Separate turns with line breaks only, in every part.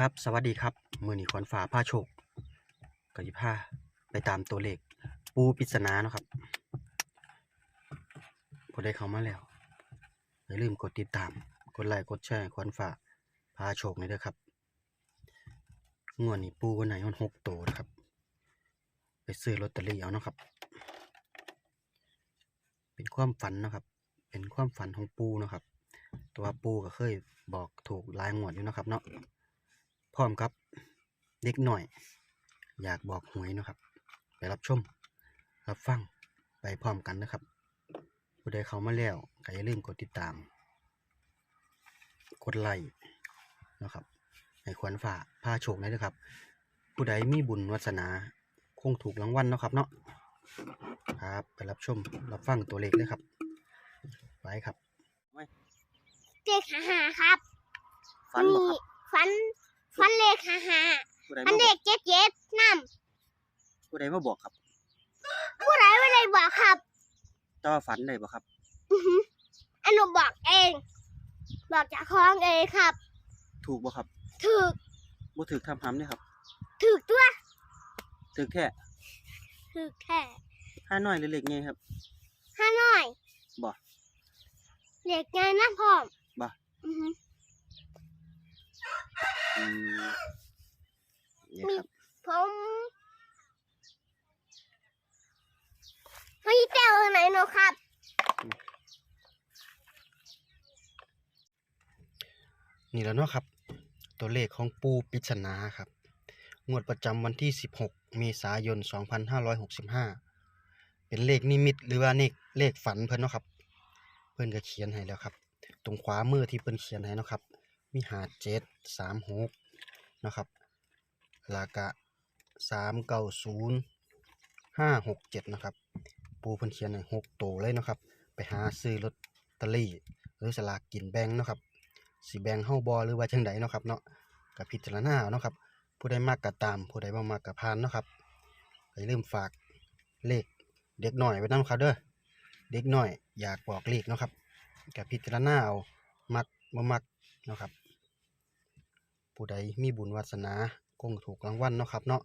ครับ สวัสดีครับ มือหนีขอนฟ้าผ้าโชคกสิผ้าไปตามตัวเลข ปูปริศนาเนาะครับพอได้เข้ามาแล้ว อย่าลืมกดติดตาม กดไลค์กดแชร์ขอนฟ้าผ้าโชคนี่เด้อครับงวดนี้ปูคนไหนมันหกตัวนะครับ ไปซื้อลอตเตอรี่เอาเนาะครับ เป็นความฝันเนาะครับ เป็นความฝันของปูเนาะครับ ตัวปูก็เคยบอกถูกลายงวดอยู่นะครับเนาะ พร้อมครับเด็กหน่อย อยากบอกหวยเนาะครับ ไปรับชม รับฟังไปพร้อมกันนะครับผู้ใดเข้ามาแล้วก็อย่าลืมกดติดตาม กดไลค์นะครับให้ขวัญฝ่าพาโชคหนอยนะครับ ผู้ใดมีบุญวาสนา คงถูกรางวัลเนาะครับเนาะครับ ไปรับชม รับฟังตัวเลขเลยครับ ไปครับ
เลขหาหาครับ
ฝันบ่ครับ
ฟัน ฟันเลขหาหา
ผู้ใด
ฟั
มานบ
เล
อก
ขเจ็ดเจ็ดน้
ผู้ใดมาบอกครับำ
ผู้ใดไม่ได้บอกครับ
แต่ว่าฝันได้บ่ครับ
อือหืออันหนูบอกเอง บอกจากคลองเองครับ
ถูกบ่ครับ
ถูก
บ่ถูกทำหำเนี่ยครับ
ถูกตัว
ถูกแท้
ถูกแค่
ห้าน้อยหรือเล็กไงครับ
ห้าน้อย
บ่
เด็กไงนะพ่อม
บ่
อือหือ
อืม นี่ครับ
ผมพี่เจ้าไหนหนูครับ
นี่แล้วเนาะครับ ตัวเลขของปูปริศนาครับ งวดประจำวันที่ 16 เมษายน 2565 เป็นเลขนิมิตหรือว่าเลขเลขฝันเพิ่นเนาะครับ เพิ่นก็เขียนให้แล้วครับ ตรงขวามือที่เพิ่นเขียนให้เนาะครับ มีหาเจ็ดสามหกนะครับล้วก็สามเก้าศูนย์ห้าหกเจ็ดนะครับ ปูเพิ่นเขียนให้หกตัวเลยนะครับ ไปหาซื้อลอตเตอรี่ หรือสลากกินแบงนะครับสิแบงเฮาบ่หรือว่าจังไดนะครับเนาะก็พิจารณาเอานาะครับ ผู้ใดมักก็ตาม ผู้ใดบ่มักก็ผ่านเนาะครับอย่าลืมฝากเลขเด็กหน้อยไว้นำครับเด้อเด็กหน้อยอยากบอกเลขเนาะครับก็พิจารณาเอามักบ่มักเนาะครับ ผู้ใดมีบุญวาสนาคงถูกรางวัลเนาะครับเนาะ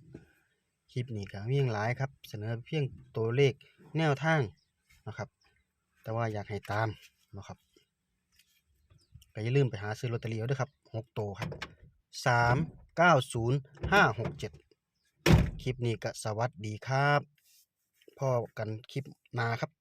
คลิปนี้ก็มีอย่างหลายครับ เสนอเพียงตัวเลขแนวทางนะครับ แต่ว่าอยากให้ตามนะครับก็อย่าลืมไปหาซื้อลอตเตอรี่เอาด้วยครับหกโตวครับสามเก้าศูนย์ห้าหกเจ็ดคลิปนี้ก็สวัสดีครับพ่อกันคลิปนาครับ